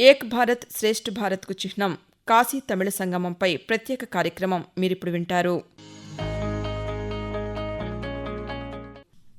ఏక్ భారత్ శ్రేష్ఠ భారత్కు చిహ్నం. కాశీ తమిళ సంగమంపై ప్రత్యేక కార్యక్రమం మీరిప్పుడు వింటారు.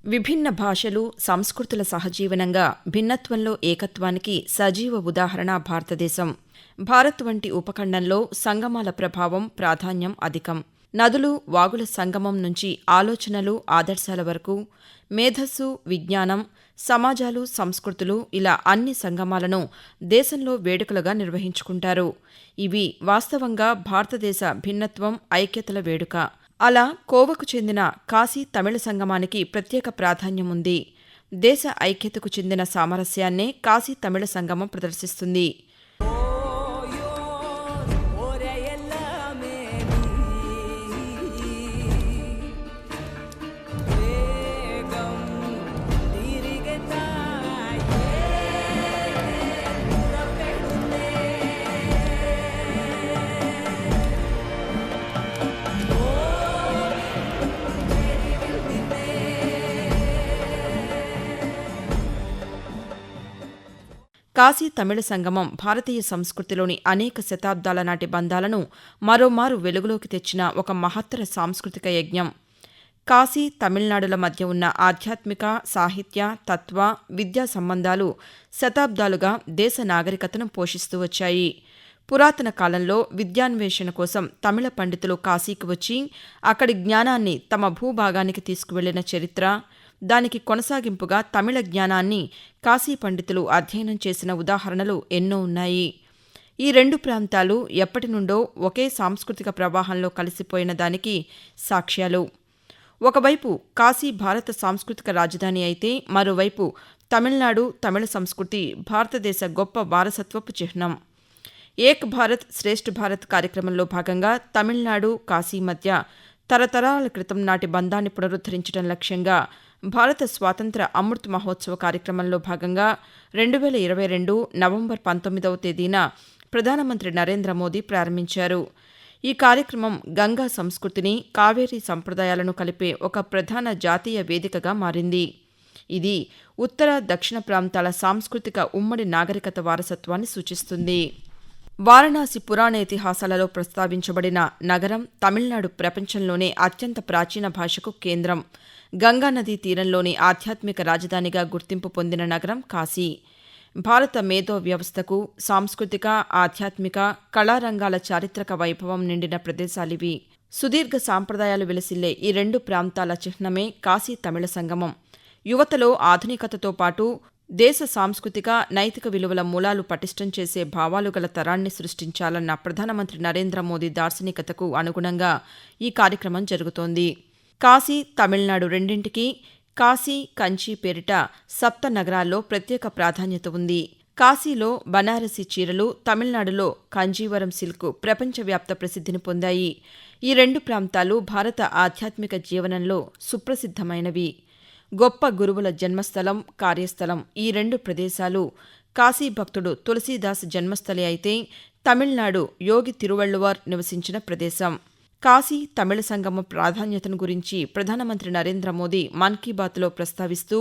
విభిన్న భాషలు సంస్కృతుల సహజీవనంగా భిన్నత్వంలో ఏకత్వానికి సజీవ ఉదాహరణ భారతదేశం. భారత్ వంటి ఉపఖండంలో సంగమాల ప్రభావం ప్రాధాన్యం అధికం. నదులు వాగుల సంగమం నుంచి ఆలోచనలు ఆదర్శాల వరకు మేధస్సు విజ్ఞానం సమాజాలు సంస్కృతులు ఇలా అన్ని సంగమాలను దేశంలో వేడుకలుగా నిర్వహించుకుంటారు. ఇవి వాస్తవంగా భారతదేశ భిన్నత్వం ఐక్యతల వేడుక. అలా కోవకు చెందిన కాశీ తమిళ సంగమానికి ప్రత్యేక ప్రాధాన్యం ఉంది. దేశ ఐక్యతకు చెందిన సామరస్యాన్నే కాశీ తమిళ సంగమం ప్రదర్శిస్తుంది. కాశీ తమిళ సంగమం భారతీయ సంస్కృతిలోని అనేక శతాబ్దాల నాటి బంధాలను మరోమారు వెలుగులోకి తెచ్చిన ఒక మహత్తర సాంస్కృతిక యజ్ఞం. కాశీ తమిళనాడుల మధ్య ఉన్న ఆధ్యాత్మిక సాహిత్య తత్వ విద్యా సంబంధాలు శతాబ్దాలుగా దేశ నాగరికతను పోషిస్తూ వచ్చాయి. పురాతన కాలంలో విద్యాన్వేషణ కోసం తమిళ పండితులు కాశీకి వచ్చి అక్కడి జ్ఞానాన్ని తమ భూభాగానికి తీసుకువెళ్ళిన చరిత్ర దానికి కొనసాగింపుగా తమిళ జ్ఞానాన్ని కాశీ పండితులు అధ్యయనం చేసిన ఉదాహరణలు ఎన్నో ఉన్నాయి. ఈ రెండు ప్రాంతాలు ఎప్పటి నుండో ఒకే సాంస్కృతిక ప్రవాహంలో కలిసిపోయిన దానికి సాక్ష్యాలు. ఒకవైపు కాశీ భారత సాంస్కృతిక రాజధాని అయితే మరోవైపు తమిళనాడు తమిళ సంస్కృతి భారతదేశ గొప్ప వారసత్వపు చిహ్నం. ఏక్ భారత్ శ్రేష్ఠ భారత్ కార్యక్రమంలో భాగంగా తమిళనాడు కాశీ మధ్య తరతరాల క్రితం నాటి బంధాన్ని పునరుద్ధరించడం లక్ష్యంగా భారత స్వాతంత్ర అమృత్ మహోత్సవ కార్యక్రమంలో భాగంగా రెండు వేల ఇరవై రెండు నవంబర్ పంతొమ్మిదవ తేదీన ప్రధానమంత్రి నరేంద్ర మోదీ ప్రారంభించారు. ఈ కార్యక్రమం గంగా సంస్కృతిని కావేరీ సంప్రదాయాలను కలిపే ఒక ప్రధాన జాతీయ వేదికగా మారింది. ఇది ఉత్తర దక్షిణ ప్రాంతాల సాంస్కృతిక ఉమ్మడి నాగరికత వారసత్వాన్ని సూచిస్తుంది. వారణాసి పురాణ ఇతిహాసాలలో ప్రస్తావించబడిన నగరం తమిళనాడు ప్రపంచంలోనే అత్యంత ప్రాచీన భాషకు కేంద్రం. గంగానదీ తీరంలోని ఆధ్యాత్మిక రాజధానిగా గుర్తింపు పొందిన నగరం కాశీ. భారత మేధో వ్యవస్థకు సాంస్కృతిక ఆధ్యాత్మిక కళారంగాల చారిత్రక వైభవం నిండిన ప్రదేశాలివి సుదీర్ఘ సాంప్రదాయాలు వెలసిల్లే ఈ రెండు ప్రాంతాల చిహ్నమే కాశీ తమిళ సంగమం. యువతలో ఆధునికతతో పాటు దేశ సాంస్కృతిక నైతిక విలువల మూలాలు పటిష్టం చేసే భావాలు గల తరాన్ని సృష్టించాలన్న ప్రధానమంత్రి నరేంద్ర మోదీ దార్శనికతకు అనుగుణంగా ఈ కార్యక్రమం జరుగుతోంది. కాశీ తమిళనాడు రెండింటికి కాశీ కంచి పేరిట సప్త నగరాల్లో ప్రత్యేక ప్రాధాన్యత ఉంది. కాశీలో బనారసి చీరలు తమిళనాడులో కంజీవరం సిల్క్ ప్రపంచవ్యాప్త ప్రసిద్ధిని పొందాయి. ఈ రెండు ప్రాంతాలు భారత ఆధ్యాత్మిక జీవనంలో సుప్రసిద్ధమైనవి. గొప్ప గురువుల జన్మస్థలం కార్యస్థలం ఈ రెండు ప్రదేశాలు. కాశీ భక్తుడు తులసీదాస్ జన్మస్థలి అయితే తమిళనాడు యోగి తిరువళ్ళువార్ నివసించిన ప్రదేశం. కాశీ తమిళ సంగమ ప్రాధాన్యతను గురించి ప్రధానమంత్రి నరేంద్ర మోదీ మన్ కీ బాత్లో ప్రస్తావిస్తూ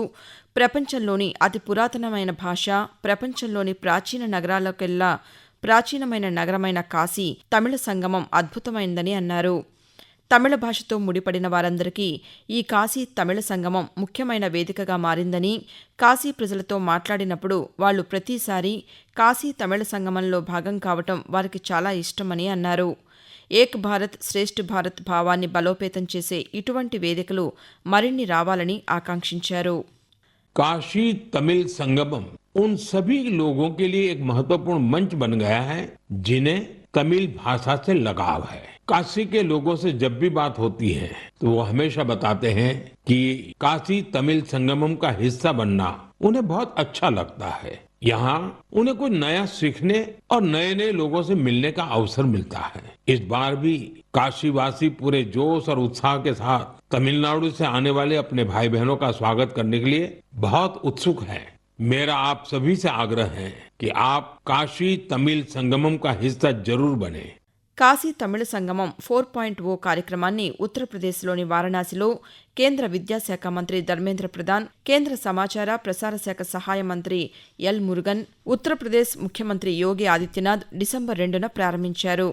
ప్రపంచంలోని అతి పురాతనమైన భాష ప్రపంచంలోని ప్రాచీన నగరాలకెల్లా ప్రాచీనమైన నగరమైన కాశీ తమిళ సంగమం అద్భుతమైందని అన్నారు. తమిళ భాషతో ముడిపడిన వారందరికీ ఈ కాశీ తమిళ సంగమం ముఖ్యమైన వేదికగా మారిందని కాశీ ప్రజలతో మాట్లాడినప్పుడు వాళ్లు ప్రతిసారి కాశీ తమిళ సంగమంలో భాగం కావటం వారికి చాలా ఇష్టమని అన్నారు ఏక్ భారత్ శ్రేష్ఠ భారత్ భావాన్ని బలోపేతం చేసే ఇటువంటి వేదికలు మరిన్ని రావాలని ఆకాంక్షించారు काशी तमिल संगमम उन सभी लोगों के लिए एक महत्वपूर्ण मंच बन गया है जिन्हें तमिल भाषा से लगाव है काशी के लोगों से जब भी बात होती है तो वो हमेशा बताते हैं कि काशी तमिल संगमम का हिस्सा बनना उन्हें बहुत अच्छा लगता है। यहाँ उन्हें कुछ नया सीखने और नए नए लोगों से मिलने का अवसर मिलता है। इस बार भी काशीवासी पूरे जोश और उत्साह के साथ तमिलनाडु से आने वाले अपने भाई बहनों का स्वागत करने के लिए बहुत उत्सुक है। मेरा आप सभी से आग्रह है कि आप काशी तमिल संगमम का हिस्सा ज़रूर बने। Kashi Tamil Sangamam four point O కార్యక్రమాన్ని ఉత్తరప్రదేశ్లోని వారణాసిలో కేంద్ర విద్యాశాఖ మంత్రి ధర్మేంద్ర ప్రధాన్ కేంద్ర సమాచార ప్రసార శాఖ సహాయ మంత్రి ఎల్ మురుగన్ ఉత్తరప్రదేశ్ ముఖ్యమంత్రి యోగి ఆదిత్యనాథ్ డిసెంబర్ రెండున ప్రారంభించారు.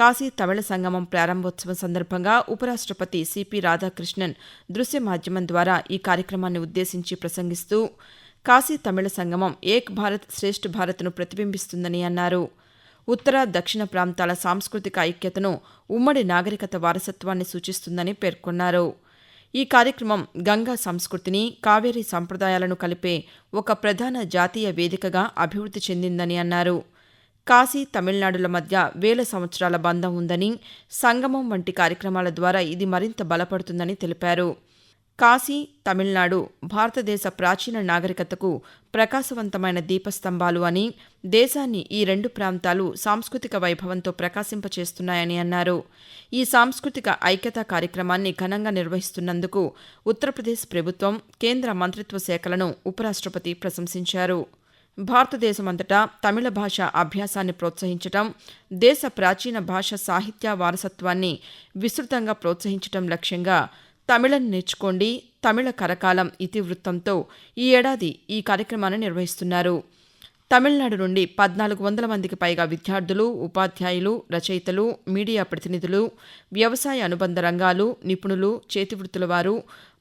కాశీ తమిళ సంగమం ప్రారంభోత్సవం సందర్భంగా ఉపరాష్టపతి సిపి రాధాకృష్ణన్ దృశ్య మాధ్యమం ద్వారా ఈ కార్యక్రమాన్ని ఉద్దేశించి ప్రసంగిస్తూ కాశీ తమిళ సంగమం ఏక్ భారత్ శ్రేష్ఠ భారత్ను ప్రతిబింబిస్తుందని అన్నారు. ఉత్తర దక్షిణ ప్రాంతాల సాంస్కృతిక ఐక్యతను ఉమ్మడి నాగరికత వారసత్వాన్ని సూచిస్తుందని పేర్కొన్నారు. ఈ కార్యక్రమం గంగా సంస్కృతిని కావేరీ సంప్రదాయాలను కలిపే ఒక ప్రధాన జాతీయ వేదికగా అభివృద్ధి చెందిందని అన్నారు. కాశీ తమిళనాడుల మధ్య వేల సంవత్సరాల బంధం ఉందని సంగమం వంటి కార్యక్రమాల ద్వారా ఇది మరింత బలపడుతుందని తెలిపారు. కాశీ తమిళనాడు భారతదేశ ప్రాచీన నాగరికతకు ప్రకాశవంతమైన దీపస్తంభాలు అని దేశాన్ని ఈ రెండు ప్రాంతాలు సాంస్కృతిక వైభవంతో ప్రకాశింపచేస్తున్నాయని అన్నారు. ఈ సాంస్కృతిక ఐక్యతా కార్యక్రమాన్ని ఘనంగా నిర్వహిస్తున్నందుకు ఉత్తరప్రదేశ్ ప్రభుత్వం కేంద్ర మంత్రిత్వ శాఖలను ఉపరాష్టపతి ప్రశంసించారు. భారతదేశమంతటా తమిళ భాష అభ్యాసాన్ని ప్రోత్సహించటం దేశ ప్రాచీన భాష సాహిత్య వారసత్వాన్ని విస్తృతంగా ప్రోత్సహించటం లక్ష్యంగా తమిళం నేర్చుకోండి తమిళ కరకాలం ఇతివృత్తంతో ఈ ఏడాది ఈ కార్యక్రమాన్ని నిర్వహిస్తున్నారు. తమిళనాడు నుండి పద్నాలుగు వందల మందికి పైగా విద్యార్థులు ఉపాధ్యాయులు రచయితలు మీడియా ప్రతినిధులు వ్యవసాయ అనుబంధ రంగాలు నిపుణులు చేతివృత్తుల వారు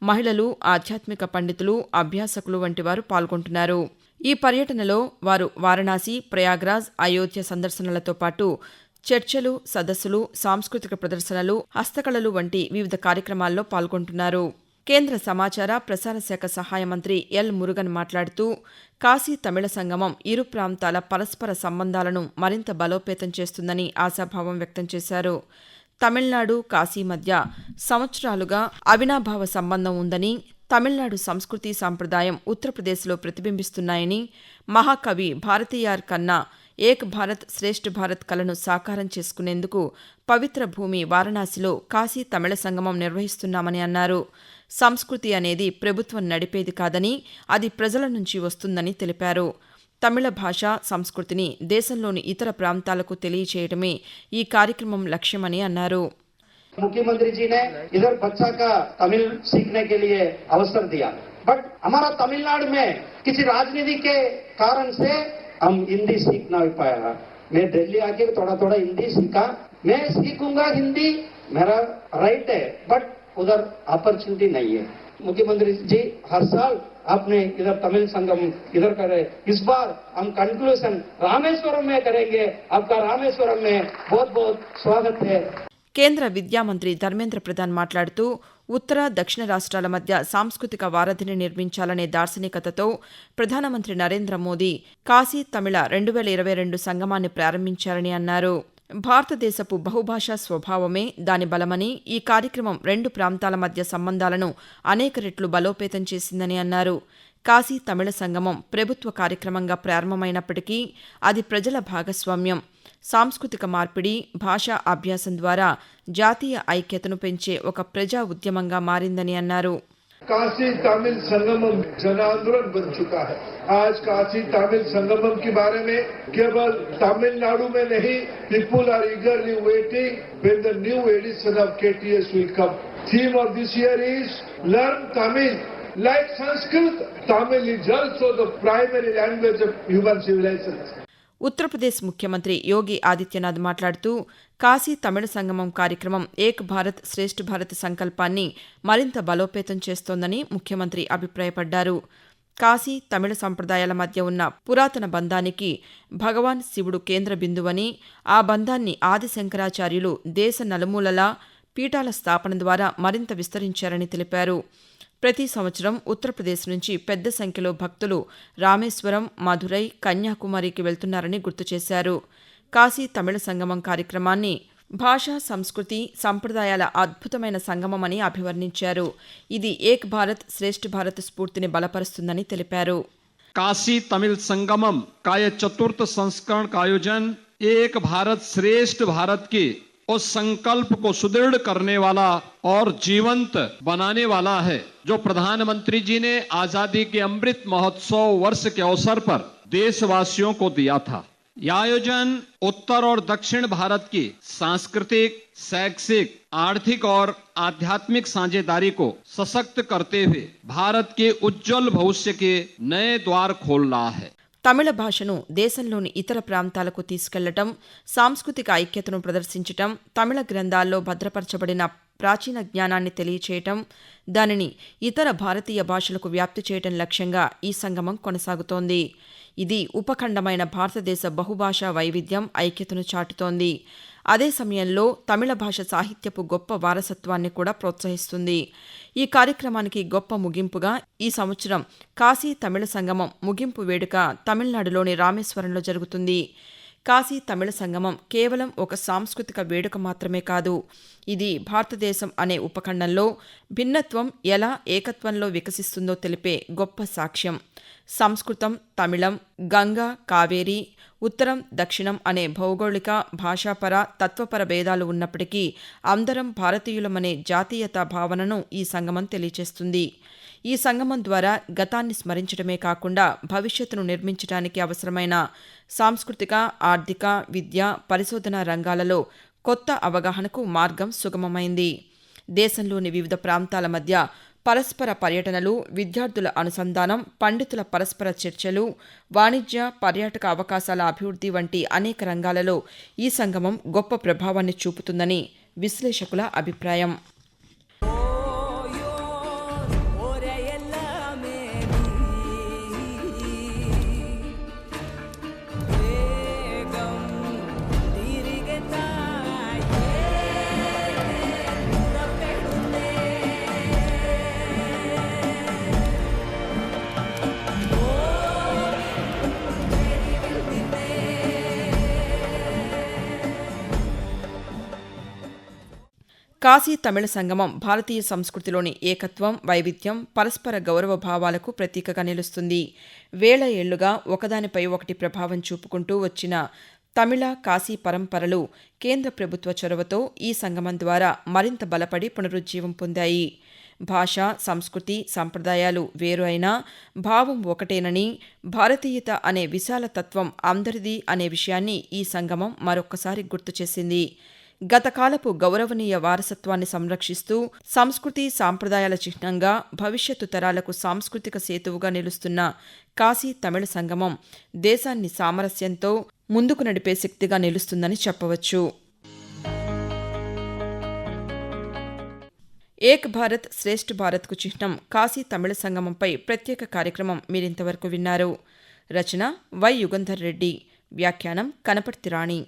మహిళలు ఆధ్యాత్మిక పండితులు అభ్యాసకులు వంటి వారు పాల్గొంటున్నారు. ఈ పర్యటనలో వారు వారణాసి ప్రయాగ్రాజ్ అయోధ్య సందర్శనలతో పాటు చర్చలు సదస్సులు సాంస్కృతిక ప్రదర్శనలు హస్తకళలు వంటి వివిధ కార్యక్రమాల్లో పాల్గొంటున్నారు. కేంద్ర సమాచార ప్రసార శాఖ సహాయ మంత్రి ఎల్ మురుగన్ మాట్లాడుతూ కాశీ తమిళ సంగమం ఇరు ప్రాంతాల పరస్పర సంబంధాలను మరింత బలోపేతం చేస్తుందని ఆశాభావం వ్యక్తం చేశారు. తమిళనాడు కాశీ మధ్య సంవత్సరాలుగా అవినాభావ సంబంధం ఉందని తమిళనాడు సంస్కృతి సాంప్రదాయం ఉత్తరప్రదేశ్లో ప్రతిబింబిస్తున్నాయని మహాకవి భారతీయార్ కన్నా ఏక్ భారత్ శ్రేష్ఠ భారత్ కలను సాకారం చేసుకునేందుకు పవిత్ర భూమి వారణాసిలో కాశీ తమిళ సంగమం నిర్వహిస్తున్నామని అన్నారు సంస్కృతి అనేది ప్రభుత్వం నడిపేది కాదని అది ప్రజల నుంచి వస్తుందని తెలిపారు తమిళ భాష సంస్కృతిని దేశంలోని ఇతర ప్రాంతాలకు తెలియచేయడమే ఈ కార్యక్రమం లక్ష్యమని అన్నారు मुख्यमंत्री जी ने इधर बच्चा का तमिल सीखने के लिए अवसर दिया बट हमारा तमिलनाडु में किसी राजनीति के कारण से हम हिंदी सीख ना पाया मैं दिल्ली आके थोड़ा थोड़ा हिंदी सीखा मैं सीखूंगा हिंदी मेरा राइट है बट उधर अपॉर्चुनिटी नहीं है मुख्यमंत्री जी हर साल आपने इधर तमिल संगम इधर करे इस बार हम कंक्लूजन रामेश्वरम में करेंगे आपका रामेश्वरम में बहुत बहुत स्वागत है కేంద్ర విద్యా మంత్రి ధర్మేంద్ర ప్రధాన్ మాట్లాడుతూ ఉత్తర దక్షిణ రాష్ట్రాల మధ్య సాంస్కృతిక వారధిని నిర్మించాలనే దార్శనికతతో ప్రధానమంత్రి నరేంద్ర మోదీ కాశీ తమిళ రెండు వేల ఇరవై రెండు సంగమాన్ని ప్రారంభించారని అన్నారు. భారతదేశపు బహుభాషా స్వభావమే దాని బలమని ఈ కార్యక్రమం రెండు ప్రాంతాల మధ్య సంబంధాలను అనేక రెట్లు బలోపేతం చేసిందని అన్నారు. కాశీ తమిళ సంగమం ప్రభుత్వ కార్యక్రమంగా ప్రారంభమైనప్పటికీ అది ప్రజల భాగస్వామ్యం. సాంస్కృతిక మార్పిడి భాషా అభ్యాసం ద్వారా జాతీయ ఐక్యతను పెంచే ఒక ప్రజా ఉద్యమంగా మారిందని అన్నారు काशी तमिल संगमम जन आंदोलन बन चुका है आज काशी तमिल संगमम के बारे में केवल तमिलनाडु में नहीं people are eagerly waiting when the new edition of KTS will come. Theme of this year is learn Tamil. Like Sanskrit, Tamil is also the primary language of human civilization. Uttar Pradesh ముఖ్యమంత్రి యోగి ఆదిత్యనాథ్ మాట్లాడుతూ కాశీ తమిళ సంగమం కార్యక్రమం ఏక్ భారత్ శ్రేష్ఠ భారత్ సంకల్పాన్ని మరింత బలోపేతం చేస్తోందని ముఖ్యమంత్రి అభిప్రాయపడ్డారు. కాశీ తమిళ సంప్రదాయాల మధ్య ఉన్న పురాతన బంధానికి భగవాన్ శివుడు కేంద్ర బిందువని ఆ బంధాన్ని ఆది శంకరాచార్యులు దేశ నలుమూలలా పీఠాల స్థాపన ద్వారా మరింత విస్తరించారని తెలిపారు. ప్రతి సంవత్సరం ఉత్తరప్రదేశ్ నుంచి పెద్ద సంఖ్యలో భక్తులు రామేశ్వరం మధురై కన్యాకుమారికి వెళ్తున్నారని గుర్తు చేశారు. కాశీ తమిళ సంగమం కార్యక్రమాన్ని భాషా సంస్కృతి సంప్రదాయాల అద్భుతమైన సంగమమని అభివర్ణించారు. ఇది ఏక్ భారత్ శ్రేష్ఠ భారత్ స్ఫూర్తిని బలపరుస్తుందని తెలిపారు. కాశీ తమిళ సంగమం కాయ చతుర్థ సంస్కరణ ఆయోజన్. ఏక్ భారత్ శ్రేష్ఠ భారత్కి उस संकल्प को सुदृढ़ करने वाला और जीवंत बनाने वाला है, जो प्रधानमंत्री जी ने आज़ादी के अमृत महोत्सव वर्ष के अवसर पर देशवासियों को दिया था। यह आयोजन उत्तर और दक्षिण भारत की सांस्कृतिक, शैक्षिक, आर्थिक और आध्यात्मिक साझेदारी को सशक्त करते हुए भारत के उज्जवल भविष्य के नए द्वार खोल रहा है। తమిళ భాషను దేశంలోని ఇతర ప్రాంతాలకు తీసుకెళ్ళటం సాంస్కృతిక ఐక్యతను ప్రదర్శించటం తమిళ గ్రంథాల్లో భద్రపరచబడిన ప్రాచీన జ్ఞానాన్ని తెలియచేయటం దానిని ఇతర భారతీయ భాషలకు వ్యాప్తి చేయటం లక్ష్యంగా ఈ సంగమం కొనసాగుతోంది. ఇది ఉపఖండమైన భారతదేశ బహుభాషా వైవిధ్యం ఐక్యతను చాటుతోంది. అదే సమయంలో తమిళ భాష సాహిత్యపు గొప్ప వారసత్వాన్ని కూడా ప్రోత్సహిస్తుంది. ఈ కార్యక్రమానికి గొప్ప ముగింపుగా ఈ సంవత్సరం కాశీ తమిళ సంగమం ముగింపు వేడుక తమిళనాడులోని రామేశ్వరంలో జరుగుతుంది. కాశీ తమిళ సంగమం కేవలం ఒక సాంస్కృతిక వేడుక మాత్రమే కాదు ఇది భారతదేశం అనే ఉపఖండంలో భిన్నత్వం ఎలా ఏకత్వంలో వికసిస్తుందో తెలిపే గొప్ప సాక్ష్యం. సంస్కృతం తమిళం గంగా కావేరి ఉత్తరం దక్షిణం అనే భౌగోళిక భాషాపర తత్వపర భేదాలు ఉన్నప్పటికీ అందరం భారతీయులమనే జాతీయతా భావనను ఈ సంగమం తెలియచేస్తుంది. ఈ సంగమం ద్వారా గతాన్ని స్మరించడమే కాకుండా భవిష్యత్తును నిర్మించడానికి అవసరమైన సాంస్కృతిక ఆర్థిక విద్య పరిశోధన రంగాలలో కొత్త అవగాహనకు మార్గం సుగమమైంది. దేశంలోని వివిధ ప్రాంతాల మధ్య పరస్పర పర్యటనలు విద్యార్థుల అనుసంధానం పండితుల పరస్పర చర్చలు వాణిజ్య పర్యాటక అవకాశాల అభివృద్ధి వంటి అనేక రంగాలలో ఈ సంగమం గొప్ప ప్రభావాన్ని చూపుతుందని విశ్లేషకుల అభిప్రాయం. కాశీ తమిళ సంగమం భారతీయ సంస్కృతిలోని ఏకత్వం వైవిధ్యం పరస్పర గౌరవ భావాలకు ప్రతీకగా నిలుస్తుంది. వేల ఏళ్ళుగా ఒకదానిపై ఒకటి ప్రభావం చూపుకుంటూ వచ్చిన తమిళ కాశీ పరంపరలు కేంద్ర ప్రభుత్వ చొరవతో ఈ సంగమం ద్వారా మరింత బలపడి పునరుజ్జీవం పొందాయి. భాష సంస్కృతి సంప్రదాయాలు వేరు అయినా భావం ఒకటేనని భారతీయత అనే విశాల తత్వం అందరిది అనే విషయాన్ని ఈ సంగమం మరొక్కసారి గుర్తు చేసింది. గతకాలపు గౌరవనీయ వారసత్వాన్ని సంరక్షిస్తూ సంస్కృతి సాంప్రదాయాల చిహ్నంగా భవిష్యత్తు తరాలకు సాంస్కృతిక సేతువుగా నిలుస్తున్న కాశీ తమిళ సంగమం దేశాన్ని సామరస్యంతో ముందుకు నడిపే శక్తిగా నిలుస్తుందని చెప్పవచ్చు. ఏక్ భారత్ శ్రేష్ఠ భారత్కు చిహ్నం కాశీ తమిళ సంగమంపై ప్రత్యేక కార్యక్రమం మీరింతవరకు విన్నారు. రచన వై యుగంధర్ రెడ్డి. వ్యాఖ్యానం కనపర్తి రాణి.